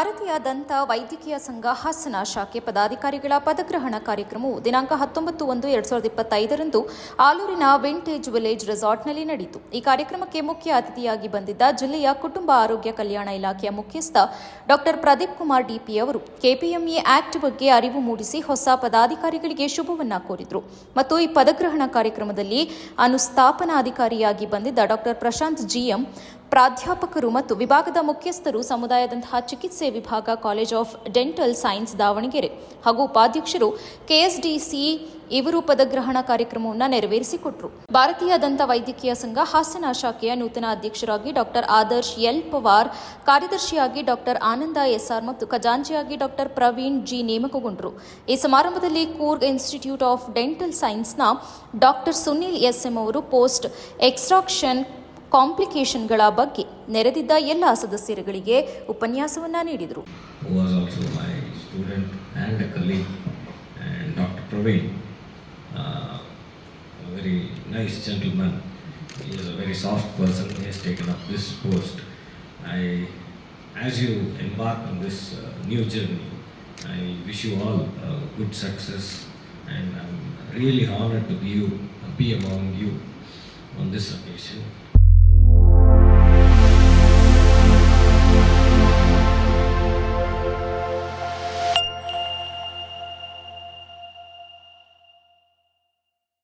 ಭಾರತೀಯ ದಂತ ವೈದ್ಯಕೀಯ ಸಂಘ ಹಾಸನ ಶಾಖೆ ಪದಾಧಿಕಾರಿಗಳ ಪದಗ್ರಹಣ ಕಾರ್ಯಕ್ರಮವು ದಿನಾಂಕ ಹತ್ತೊಂಬತ್ತು ಒಂದು ಎರಡ್ ಸಾವಿರದ ಇಪ್ಪತ್ತೈದರಂದು ಆಲೂರಿನ ವಿಂಟೇಜ್ ವಿಲೇಜ್ ರೆಸಾರ್ಟ್ನಲ್ಲಿ ನಡೆಯಿತು. ಈ ಕಾರ್ಯಕ್ರಮಕ್ಕೆ ಮುಖ್ಯ ಅತಿಥಿಯಾಗಿ ಬಂದಿದ್ದ ಜಿಲ್ಲೆಯ ಕುಟುಂಬ ಆರೋಗ್ಯ ಕಲ್ಯಾಣ ಇಲಾಖೆಯ ಮುಖ್ಯಸ್ಥ ಡಾಕ್ಟರ್ ಪ್ರದೀಪ್ ಕುಮಾರ್ ಡಿಪಿ ಅವರು ಕೆಪಿಎಂಇ ಆಕ್ಟ್ ಬಗ್ಗೆ ಅರಿವು ಮೂಡಿಸಿ ಹೊಸ ಪದಾಧಿಕಾರಿಗಳಿಗೆ ಶುಭವನ್ನ ಕೋರಿದರು. ಮತ್ತು ಈ ಪದಗ್ರಹಣ ಕಾರ್ಯಕ್ರಮದಲ್ಲಿ ಅನುಸ್ಥಾಪನಾಧಿಕಾರಿಯಾಗಿ ಬಂದಿದ್ದ ಡಾಕ್ಟರ್ ಪ್ರಶಾಂತ್ ಜಿಎಂ ಪ್ರಾಧ್ಯಾಪಕರು ಮತ್ತು ವಿಭಾಗದ ಮುಖ್ಯಸ್ಥರು ಸಮುದಾಯದಂತಹ ಚಿಕಿತ್ಸೆ ವಿಭಾಗ college of dental science Davangere ಹಾಗೂ ಉಪಾಧ್ಯಕ್ಷರು ಕೆಎಸ್ಡಿಸಿ ಇವರು ಪದಗ್ರಹಣ ಕಾರ್ಯಕ್ರಮವನ್ನು ನೆರವೇರಿಸಿಕೊಟ್ರು. ಭಾರತೀಯ ದಂತ ವೈದ್ಯಕೀಯ ಸಂಘ ಹಾಸನ ಶಾಖೆಯ ನೂತನ ಅಧ್ಯಕ್ಷರಾಗಿ ಡಾಕ್ಟರ್ ಆದರ್ಶ್ ಎಲ್. ಪವಾರ್, ಕಾರ್ಯದರ್ಶಿಯಾಗಿ ಡಾಕ್ಟರ್ ಆನಂದ ಎಸ್ಆರ್ ಮತ್ತು ಖಜಾಂಚಿಯಾಗಿ ಡಾಕ್ಟರ್ ಪ್ರವೀಣ್ ಜಿ. ನೇಮಕಗೊಂಡರು. ಈ ಸಮಾರಂಭದಲ್ಲಿ ಕೂರ್ಗ್ ಇನ್ಸ್ಟಿಟ್ಯೂಟ್ ಆಫ್ ಡೆಂಟಲ್ ಸೈನ್ಸ್ನ ಡಾಕ್ಟರ್ ಸುನೀಲ್ ಎಸ್ ಎಂ ಅವರು ಪೋಸ್ಟ್ ಎಕ್ಸ್ಟ್ರಾಕ್ಷನ್ ಕಾಂಪ್ಲಿಕೇಶನ್ಗಳ ಬಗ್ಗೆ ನೆರೆದಿದ್ದ ಎಲ್ಲ ಸದಸ್ಯರುಗಳಿಗೆ ಉಪನ್ಯಾಸವನ್ನ ನೀಡಿದರು uh, uh, I wish you all uh, good success, and I'm really honored to be you, be among you on this occasion.